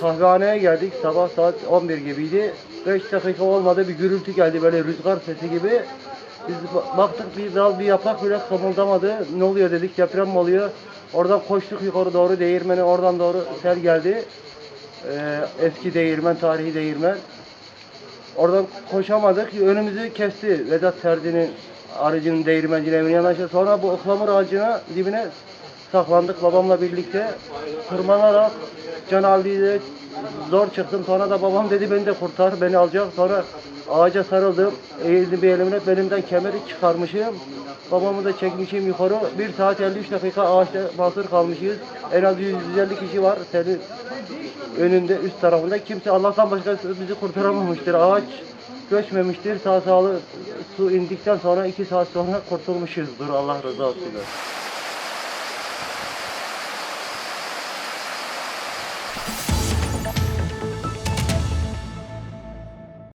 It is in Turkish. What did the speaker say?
kahvehaneye geldik. Sabah saat 11 gibiydi. 5 dakika olmadı bir gürültü geldi böyle rüzgar sesi gibi. Biz ba- baktık bir dal bir yaprak bile kımıldamadı. Ne oluyor dedik deprem mi oluyor? Oradan koştuk yukarı doğru değirmeni oradan doğru sel geldi. Ee, eski değirmen, tarihi değirmen. Oradan koşamadık. Önümüzü kesti Vedat Serdi'nin aracının değirmencinin evine yanaştı. Sonra bu ıhlamur ağacına dibine saklandık babamla birlikte. Tırmanarak Can Ali'yle zor çıktım. Sonra da babam dedi beni de kurtar, beni alacak. Sonra ağaca sarıldım. Eğildim bir elimle belimden kemeri çıkarmışım. Babamı da çekmişim yukarı. 1 saat 53 dakika ağaçta mahsur kalmışız. En az 150 kişi var. Senin önünde üst tarafında kimse Allah'tan başka bizi kurtaramamıştır. Ağaç göçmemiştir. Sağ sağlı su indikten sonra iki saat sonra kurtulmuşuzdur Allah rızası için.